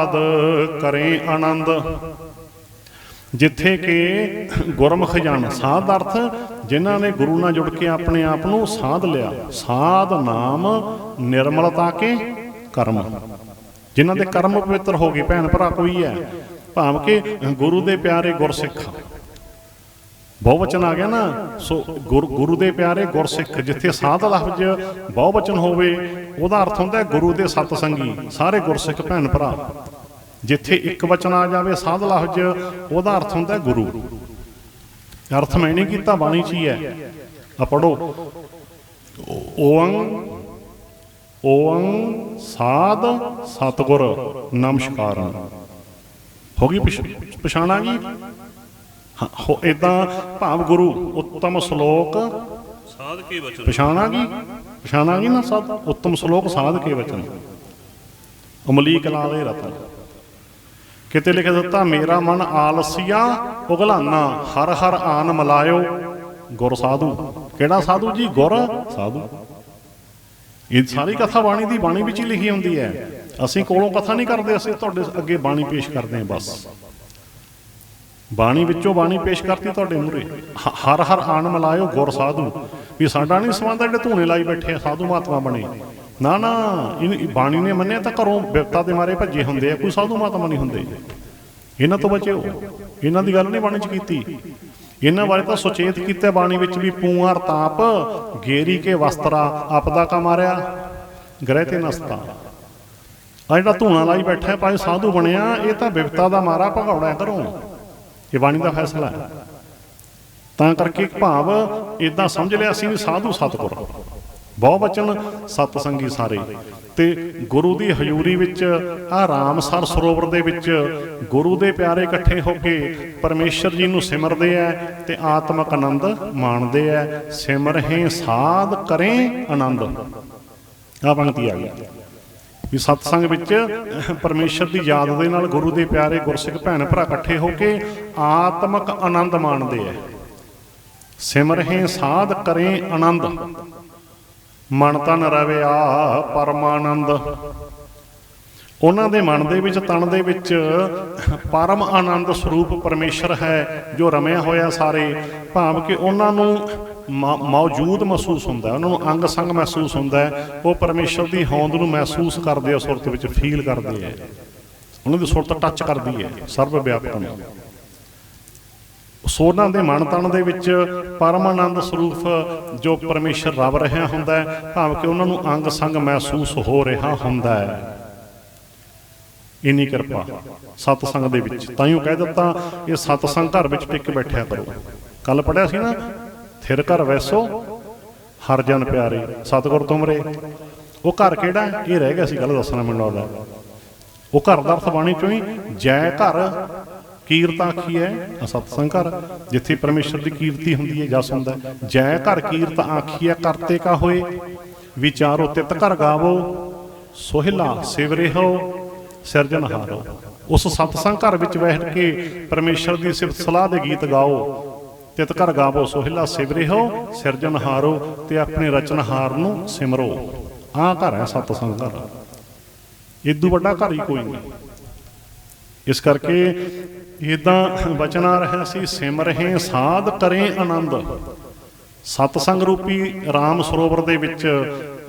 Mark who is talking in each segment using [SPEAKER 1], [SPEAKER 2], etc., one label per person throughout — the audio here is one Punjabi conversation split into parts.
[SPEAKER 1] ਸਾਧ ਕਰੇ ਆਨੰਦ। ਜਿੱਥੇ ਕਿ ਗੁਰਮੁਖ ਜਨ, ਸਾਧ ਅਰਥ, ਜਿਨ੍ਹਾਂ ਨੇ ਗੁਰੂ ਨਾਲ ਜੁੜ ਕੇ ਆਪਣੇ ਆਪ ਨੂੰ ਸਾਧ ਲਿਆ। ਸਾਧ ਨਾਮ ਨਿਰਮਲਤਾ ਕੇ ਕਰਮ। ਜਿਨ੍ਹਾਂ ਦੇ ਕਰਮ ਪਵਿੱਤਰ ਹੋ ਗਏ, ਭੈਣ ਭਰਾ ਕੋਈ ਹੈ। ਭਾਵ ਕਿ ਗੁਰੂ ਦੇ ਪਿਆਰੇ ਗੁਰਸਿੱਖ। ਬਹੁਵਚਨ ਆ ਗਿਆ ਨਾ, ਸੋ ਗੁਰ- ਗੁਰੂ ਦੇ ਪਿਆਰੇ ਗੁਰਸਿੱਖ, ਜਿੱਥੇ ਸਾਧ ਲਫ਼ਜ਼ ਬਹੁਵਚਨ ਹੋਵੇ, ਉਹਦਾ ਅਰਥ ਹੁੰਦਾ ਗੁਰੂ ਦੇ ਸਤਸੰਗੀ। ਸਾਰੇ ਗੁਰਸਿੱਖ ਭੈਣ ਭਰਾ। ਜਿੱਥੇ ਇੱਕ ਵਚਨ ਆ ਜਾਵੇ ਸਾਧ ਲਫ਼ਜ਼ ਉਹਦਾ ਅਰਥ ਹੁੰਦਾ ਗੁਰੂ। ਅਰਥ ਮੈਂ ਨਹੀਂ ਕੀਤਾ ਬਾਣੀ ਚ ਹੀ ਹੈ। ਆ ਪੜੋ ਓੰ ਓੰ ਸਾਧ ਸਤਗੁਰ ਨਮਸਕਾਰਾਂ। ਹੋ ਗਈ ਪਛ- ਪਛਾਣ ਆ ਗਈ ਹਾਂ ਇਦਾਂ ਭਾਵ ਗੁਰੂ ਉੱਤਮ ਸ਼ਲੋਕ।
[SPEAKER 2] ਸਾਧ ਕੇ ਬਚਨ
[SPEAKER 1] ਪਛਾਣ ਆ ਗਈ ਪਛਾਣ ਆ ਗਈ ਨਾ ਸਾਧ? ਉੱਤਮ ਸ਼ਲੋਕ ਸਾਧ ਕੇ ਵਚਨ? ਅਮਲੀਕ ਲਾਲੇ ਰਤਨ। ਕਿਤੇ ਲਿਖ ਦਿੱਤਾ, ਮੇਰਾ ਮਨ ਆਲਸੀਆ ਉਗਲਾਨਾ ਹਰ ਹਰ ਆਨ ਮਲਾਇਓ। ਗੁਰ ਸਾਧੂ। ਕਿਹੜਾ ਸਾਧੂ ਜੀ? ਗੁਰ ਸਾਧੂ। ਇਹ ਸਾਰੀ ਕਥਾ ਬਾਣੀ ਦੀ ਬਾਣੀ ਵਿੱਚ ਹੀ ਲਿਖੀ ਹੁੰਦੀ ਹੈ। ਅਸੀਂ ਕੋਲੋਂ ਕਥਾ ਨਹੀਂ ਕਰਦੇ, ਅਸੀਂ ਤੁਹਾਡੇ ਅੱਗੇ ਬਾਣੀ ਪੇਸ਼ ਕਰਦੇ ਹਾਂ ਬਸ। ਬਾਣੀ ਵਿੱਚੋਂ ਬਾਣੀ ਪੇਸ਼ ਕਰਤੀ ਤੁਹਾਡੇ ਮੂਹਰੇ। ਹਰ ਹਰ ਆਨ ਮਲਾਇਓ, ਗੁਰ ਸਾਧੂ। ਵੀ ਸਾਡਾ ਨਹੀਂ ਸੰਬੰਧ, ਜਿਹੜੇ ਧੂਣੇ ਲਾਈ ਬੈਠੇ ਆ, ਸਾਧੂ ਮਹਾਤਮਾ ਬਣੇ। ਨਾ ਨਾ ਇਹ ਬਾਣੀ ਨੇ ਮੰਨਿਆ ਤਾਂ ਘਰੋਂ ਬਿਪਤਾ ਦੇ ਮਾਰੇ ਭੱਜੇ ਹੁੰਦੇ ਆ, ਕੋਈ ਸਾਧੂ ਮਹਾਤਮਾ ਨਹੀਂ ਹੁੰਦੇ। ਇਹਨਾਂ ਤੋਂ ਬਚਿਓ। ਇਹਨਾਂ ਦੀ ਗੱਲ ਨਹੀਂ ਬਾਣੀ ਚ ਕੀਤੀ। ਇਹਨਾਂ ਬਾਰੇ ਤਾਂ ਸੁਚੇਤ ਕੀਤਾ ਬਾਣੀ ਵਿੱਚ ਵੀ ਪੂਆਰ ਤਾਪ, ਗੇਰੀ ਕੇ ਵਸਤਰਾ, ਆਪਦਾ ਕਾ ਮਾਰਿਆ, ਗ੍ਰਹਿ ਤੇ ਨਸਤਾ। ਆ ਜਿਹੜਾ ਧੂਣਾ ਲਾਈ ਬੈਠਾ ਹੈ ਭਾਵੇਂ ਸਾਧੂ ਬਣਿਆ, ਇਹ ਤਾਂ ਬਿਪਤਾ ਦਾ ਮਾਰਾ ਭਗੌੜਾ ਕਰੋ ਇਹ ਬਾਣੀ ਦਾ ਫੈਸਲਾ ਹੈ। ਤਾਂ ਕਰਕੇ ਭਾਵ ਇਦਾਂ ਸਮਝ ਲਿਆ ਸੀ ਵੀ ਸਾਧੂ ਸਤਿਗੁਰ। ਬਹੁ ਬਚਨ ਸਤ ਸੰਗੀ ਸਾਰੇ। ਤੇ ਗੁਰੂ ਦੀ ਹਜ਼ੂਰੀ ਵਿੱਚ ਆ ਰਾਮਸਰ ਸਰੋਵਰ ਦੇ ਵਿੱਚ ਗੁਰੂ ਦੇ ਪਿਆਰੇ ਇਕੱਠੇ ਹੋ ਕੇ ਪਰਮੇਸ਼ਰ ਜੀ ਨੂੰ ਸਿਮਰਦੇ ਐ ਤੇ ਆਤਮਕ ਆਨੰਦ ਮਾਣਦੇ ਐ। ਸਿਮਰਹਿ ਸਾਧ ਕਰੇ ਆਨੰਦ। ਆ ਪੰਕਤੀ ਆ ਗਈ। ਵੀ ਸਤਸੰਗ ਵਿੱਚ ਪਰਮੇਸ਼ਰ ਦੀ ਯਾਦ ਦੇ ਨਾਲ ਗੁਰੂ ਦੇ ਪਿਆਰੇ ਗੁਰਸਿੱਖ ਭੈਣ ਭਰਾ ਇਕੱਠੇ ਹੋ ਕੇ ਆਤਮਕ ਆਨੰਦ ਮਾਣਦੇ ਐ। ਸਿਮਰਹਿ ਸਾਧ ਕਰੇ ਆਨੰਦ। ਮਨ ਤਨ ਰਵਿਆ ਪਰਮਾਨੰਦ। ਉਹਨਾਂ ਦੇ ਮਨ ਦੇ ਵਿੱਚ, ਤਨ ਦੇ ਵਿੱਚ ਪਰਮ ਆਨੰਦ ਸਰੂਪ ਪਰਮੇਸ਼ਰ ਹੈ ਜੋ ਰਮਿਆ ਹੋਇਆ ਸਾਰੇ। ਭਾਵ ਕਿ ਉਹਨਾਂ ਨੂੰ ਮੌ- ਮੌਜੂਦ ਮਹਿਸੂਸ ਹੁੰਦਾ ਉਹਨਾਂ ਨੂੰ ਅੰਗ ਸੰਗ ਮਹਿਸੂਸ ਹੁੰਦਾ ਉਹ ਪਰਮੇਸ਼ਰ ਦੀ ਹੋਂਦ ਨੂੰ ਮਹਿਸੂਸ ਕਰਦੇ ਆ, ਸੁਰਤ ਵਿੱਚ ਫੀਲ ਕਰਦੇ ਆ। ਉਹਨਾਂ ਦੀ ਸੁਰਤ ਟੱਚ ਕਰਦੀ ਹੈ, ਸਰਵ ਵਿਆਪਕ ਨੂੰ। ਸੋਨਾਂ ਦੇ ਮਨ ਤਨ ਦੇ ਵਿੱਚ ਪਰਮ ਆਨੰਦ ਸਰੂਪ ਜੋ ਪਰਮੇਸ਼ਰ ਰਵ ਰਿਹਾ ਹੁੰਦਾ ਹੈ, ਭਾਵ ਕਿ ਉਹਨਾਂ ਨੂੰ ਅੰਗ ਸੰਗ ਮਹਿਸੂਸ ਹੋ ਰਿਹਾ ਹੁੰਦਾ ਹੈ। ਇੰਨੀ ਕਿਰਪਾ ਸਤਸੰਗ ਦੇ ਵਿੱਚ। ਤਾਂ ਹੀ ਉਹ ਕਹਿ ਦਿੱਤਾ, ਇਹ ਸਤਸੰਗ ਘਰ ਵਿੱਚ ਟਿਕ ਬੈਠਿਆ ਕਰੋ। ਕੱਲ ਪੜਿਆ ਸੀ ਨਾ, ਥਿਰ ਘਰ ਵੈਸੋ, ਹਰ ਜਨ ਪਿਆਰੇ, ਸਤਿਗੁਰ ਤੁਮਰੇ। ਉਹ ਘਰ ਕਿਹੜਾ ਇਹ ਰਹਿ ਗਿਆ ਸੀ, ਗੱਲ ਦੱਸਣਾ ਮੈਨੂੰ ਲੱਗਦਾ ਉਹ ਘਰ ਦਾ ਅਰਥ ਬਾਣੀ ਚੋਂ ਹੀ, ਜੈ ਘਰ ਕੀਰਤ ਆਖੀ ਹੈ ਆਹ ਸਤਸੰਗ ਘਰ ਜਿੱਥੇ ਪਰਮੇਸ਼ਰ ਦੀ ਕੀਰਤੀ ਹੁੰਦੀ ਹੈ ਜਸ ਹੁੰਦਾ ਜੈ ਘਰ ਕੀਰਤ ਆਖੀ ਹੈ ਕਰਤੇ ਕਾ ਹੋਏ। ਵਿਚਾਰੋ ਤਿਤ ਘਰ ਗਾਵੋ, ਸੋਹਿਲਾ ਸਿਵਰਿਹੋ ਸਿਰਜਣਹਾਰੋ ਉਸ ਸਤਸੰਗ ਘਰ ਵਿੱਚ ਬੈਠ ਕੇ ਪਰਮੇਸ਼ਰ ਦੀ ਸਿਫਤ ਸਲਾਹ ਦੇ ਗੀਤ ਗਾਓ। ਤਿਤ ਘਰ ਗਾਵੋ, ਸੋਹਿਲਾ ਸਿਵਰਿਹੋ ਸਿਰਜਣਹਾਰੋ ਤੇ ਆਪਣੇ ਰਚਨਹਾਰ ਨੂੰ ਸਿਮਰੋ। ਆਹ ਘਰ ਹੈ ਸਤਸੰਗ ਘਰ ਇਦੋਂ ਵੱਡਾ ਘਰ ਹੀ ਕੋਈ ਨਹੀਂ। ਇਸ ਕਰਕੇ ਇਦਾਂ ਬਚਨ ਆ ਰਿਹਾ ਸੀ ਸਿਮਰਹਿ ਸਾਧ ਕਰੇ ਆਨੰਦ। ਸਤਸੰਗ ਰੂਪੀ ਰਾਮ ਸਰੋਵਰ ਦੇ ਵਿੱਚ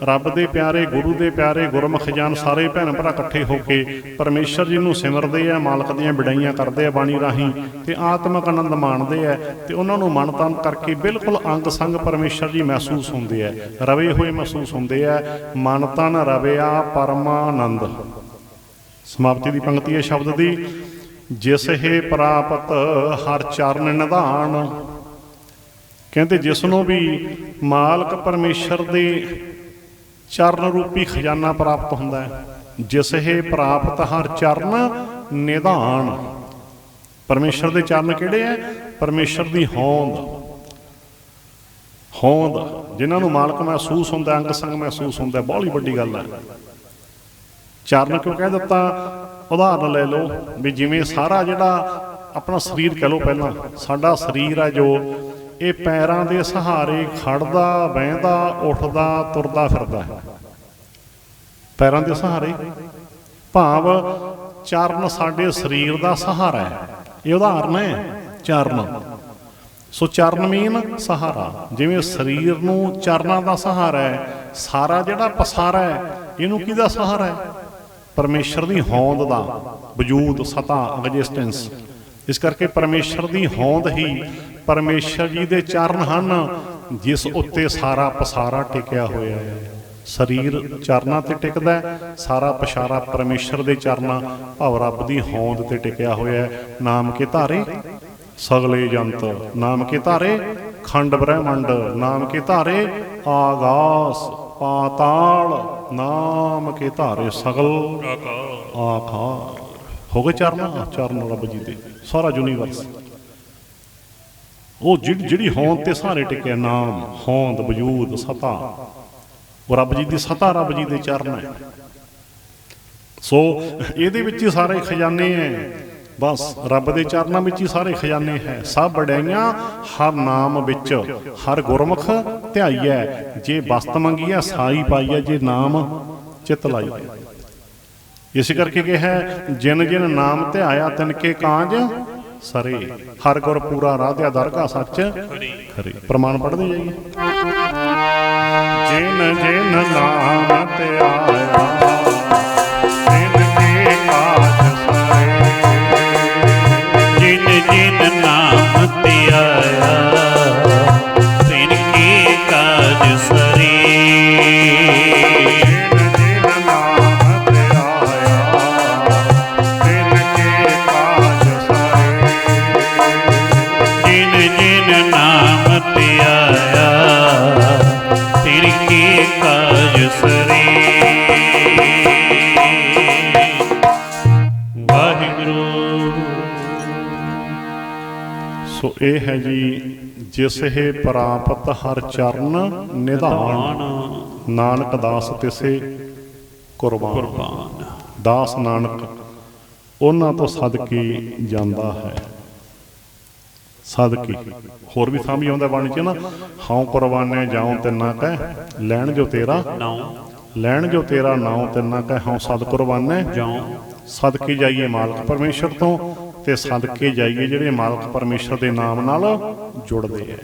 [SPEAKER 1] ਰੱਬ ਦੇ ਪਿਆਰੇ, ਗੁਰੂ ਦੇ ਪਿਆਰੇ, ਗੁਰਮੁਖ ਜਾਨ ਸਾਰੇ ਭੈਣ ਭਰਾ ਇਕੱਠੇ ਹੋ ਕੇ ਪਰਮੇਸ਼ਰ ਜੀ ਨੂੰ ਸਿਮਰਦੇ ਆ, ਮਾਲਕ ਦੀਆਂ ਵਿਡਾਈਆਂ ਕਰਦੇ ਆ, ਬਾਣੀ ਰਾਹੀਂ ਤੇ ਆਤਮਕ ਆਨੰਦ ਮਾਣਦੇ ਆ ਤੇ ਉਹਨਾਂ ਨੂੰ ਮਨ ਤਨ ਕਰਕੇ ਬਿਲਕੁਲ ਅੰਗ ਸੰਗ ਪਰਮੇਸ਼ਰ ਜੀ ਮਹਿਸੂਸ ਹੁੰਦੇ ਆ, ਰਵੇ ਹੋਏ ਮਹਿਸੂਸ ਹੁੰਦੇ ਆ ਮਨ ਤਨ ਰਵਿਆ ਪਰਮਾਨੰਦ। ਸਮਾਪਤੀ ਦੀ ਪੰਕਤੀ ਹੈ ਸ਼ਬਦ ਦੀ। ਜਿਸ ਹੈ ਪ੍ਰਾਪਤ ਹਰ ਚਰਨ ਨਿਧਾਨ। ਕਹਿੰਦੇ ਜਿਸ ਨੂੰ ਵੀ ਮਾਲਕ ਪਰਮੇਸ਼ਰ ਦੇ ਚਰਨ ਰੂਪੀ ਖਜ਼ਾਨਾ ਪ੍ਰਾਪਤ ਹੁੰਦਾ ਹੈ, ਜਿਸ ਹੈ ਪ੍ਰਾਪਤ ਹਰ ਚਰਨ ਨਿਧਾਨ। ਪਰਮੇਸ਼ਰ ਦੇ ਚਰਨ ਕਿਹੜੇ ਹੈ? ਪਰਮੇਸ਼ਰ ਦੀ ਹੋਂਦ। ਹੋਂਦ, ਜਿਨ੍ਹਾਂ ਨੂੰ ਮਾਲਕ ਮਹਿਸੂਸ ਹੁੰਦਾ, ਅੰਗ ਸੰਗ ਮਹਿਸੂਸ ਹੁੰਦਾ ਬਹੁਤ ਹੀ ਵੱਡੀ ਗੱਲ ਹੈ। ਚਰਨ ਕਿਉਂ ਕਹਿ ਦਿੱਤਾ? ਉਦਾਹਰਨ ਲੈ ਲਓ ਵੀ ਜਿਵੇਂ ਸਾਰਾ ਜਿਹੜਾ ਆਪਣਾ ਸਰੀਰ ਕਹ ਲਓ ਪਹਿਲਾਂ, ਸਾਡਾ ਸਰੀਰ ਹੈ ਜੋ, ਇਹ ਪੈਰਾਂ ਦੇ ਸਹਾਰੇ ਖੜਦਾ, ਬਹਿੰਦਾ, ਉੱਠਦਾ, ਤੁਰਦਾ ਫਿਰਦਾ ਹੈ। ਪੈਰਾਂ ਦੇ ਸਹਾਰੇ? ਭਾਵ ਚਰਨ ਸਾਡੇ ਸਰੀਰ ਦਾ ਸਹਾਰਾ ਹੈ। ਇਹ ਉਦਾਹਰਨ ਹੈ ਚਰਨ। ਸੋ ਚਰਨ ਮੀਨ ਸਹਾਰਾ। ਜਿਵੇਂ ਸਰੀਰ ਨੂੰ ਚਰਨਾਂ ਦਾ ਸਹਾਰਾ ਹੈ, ਸਾਰਾ ਜਿਹੜਾ ਪਸਾਰਾ ਹੈ, ਇਹਨੂੰ ਕਿਹਦਾ ਸਹਾਰਾ ਹੈ? ਪਰਮੇਸ਼ਰ ਦੀ ਹੋਂਦ ਦਾ ਵਜੂਦ ਸਤਾ ਐਗਜ਼ਿਸਟੈਂਸ ਇਸ ਕਰਕੇ ਪਰਮੇਸ਼ਰ ਦੀ ਹੋਂਦ ਹੀ ਪਰਮੇਸ਼ਰ ਜੀ ਦੇ ਚਰਨ ਹਨ ਜਿਸ ਉੱਤੇ ਸਾਰਾ ਪਸਾਰਾ ਟਿਕਿਆ ਹੋਇਆ ਹੈ। ਸਰੀਰ ਚਰਨਾਂ ਤੇ ਟਿਕਦਾ ਹੈ, ਸਾਰਾ ਪਸ਼ਾਰਾ ਪਰਮੇਸ਼ਰ ਦੇ ਚਰਨਾਂ ਭਾਵ ਰੱਬ ਦੀ ਹੋਂਦ ਤੇ ਟਿਕਿਆ ਹੋਇਆ ਹੈ। ਨਾਮ ਕੇ ਧਾਰੇ ਸਗਲੇ ਜੰਤ। ਨਾਮ ਕੇ ਧਾਰੇ ਖੰਡ ਬ੍ਰਹਿਮੰਡ। ਨਾਮ ਕੇ ਧਾਰੇ ਆਗਾਸ। ਪਾਤਾਲ ਨਾਮ ਕੇ ਧਾਰੇ ਸਗਲ।
[SPEAKER 2] ਆਕਾਰ।
[SPEAKER 1] ਹੋ ਗਏ ਚਰਨ ਚਰਨ ਰੱਬ ਜੀ ਦੇ। ਸਾਰਾ ਯੂਨੀਵਰਸ ਉਹ ਜਿਹੜੀ ਜਿਹੜੀ ਹੋਂਦ ਤੇ ਸਾਰੇ ਟਿਕਿਆ ਨਾਮ, ਹੋਂਦ, ਵਜੂਦ, ਸਤਾ। ਉਹ ਰੱਬ ਜੀ ਦੀ ਸਤਾ, ਰੱਬ ਜੀ ਦੇ ਚਰਨ ਹੈ। ਸੋ ਇਹਦੇ ਵਿੱਚ ਹੀ ਸਾਰੇ ਖਜ਼ਾਨੇ ਹੈ। ਬਸ ਰੱਬ ਦੇ ਚਰਨਾਂ ਵਿੱਚ ਹੀ ਸਾਰੇ ਖਜ਼ਾਨੇ ਹੈ, ਸਭ ਵਡਿਆਈਆਂ ਹਰ ਨਾਮ ਵਿੱਚ, ਹਰ ਗੁਰਮੁਖ ਧਿਆਈਐ ਜੇ ਵਸਤ ਮੰਗੀਐ ਸਾਈ ਪਾਈਐ ਜੇ ਨਾਮ ਚਿਤ ਲਾਈਐ ਇਸ ਕਰਕੇ ਕਿਹਾ ਜਿਨ ਜਿਨ ਨਾਮ ਧਿਆਇਆ, ਤਿਨ ਕੇ ਕਾਂਜ ਸਰੇ। ਹਰ ਗੁਰ ਪੂਰਾ ਰਾਧਿਆ ਦਰਗਾ ਸੱਚ ਖਰੇ ਪ੍ਰਮਾਣ ਪੜ੍ਹਦੇ ਜਾਈਏ। ਜਿਨ ਜਿਨ ਨਾਮ ਧਿਆਇਆ
[SPEAKER 3] ਜਿਨ ਜਿਨ ਨਾਮ ਧਿਆਇਆ ਤਿਨ ਕੀ ਕਾਜ ਸਰੇ। ਵਾਹਿਗੁਰੂ।
[SPEAKER 1] ਸੋ ਇਹ ਹੈ ਜੀ ਜਿਸ ਹੈ ਪ੍ਰਾਪਤ ਹਰ ਚਰਨ ਨਿਧਾਨ। ਨਾਨਕ ਦਾਸ ਤਿਸੇ ਕੁਰਬਾਨ।
[SPEAKER 3] ਕੁਰਬਾਨ।
[SPEAKER 1] ਦਾਸ ਨਾਨਕ ਉਹਨਾਂ ਤੋਂ ਸਦਕੇ ਜਾਂਦਾ ਹੈ। ਸਦਕੇ। ਹੋਰ ਵੀ ਥਾਂ ਵੀ ਆਉਂਦਾ ਬਾਣੀ ਚ ਨਾ, ਹਉ ਕੁਰਬਾਨੇ ਜਾਉ ਤਿੰਨਾ ਕਹਿ, ਲੈਣ ਜੋ ਤੇਰਾ
[SPEAKER 3] ਨਾਉ
[SPEAKER 1] ਲੈਣ ਜੋ ਤੇਰਾ ਨਾਉ ਤਿੰਨਾ ਕਹਿ, ਹਉ ਸਦ ਕੁਰਬਾਨੇ
[SPEAKER 3] ਜਾਉ
[SPEAKER 1] ਸਦਕੇ ਜਾਈਏ ਮਾਲਕ ਪਰਮੇਸ਼ਰ ਤੋਂ ਤੇ ਸਦਕੇ ਜਾਈਏ ਜਿਹੜੇ ਮਾਲਕ ਪਰਮੇਸ਼ਰ ਦੇ ਨਾਮ ਨਾਲ ਜੁੜਦੇ ਆ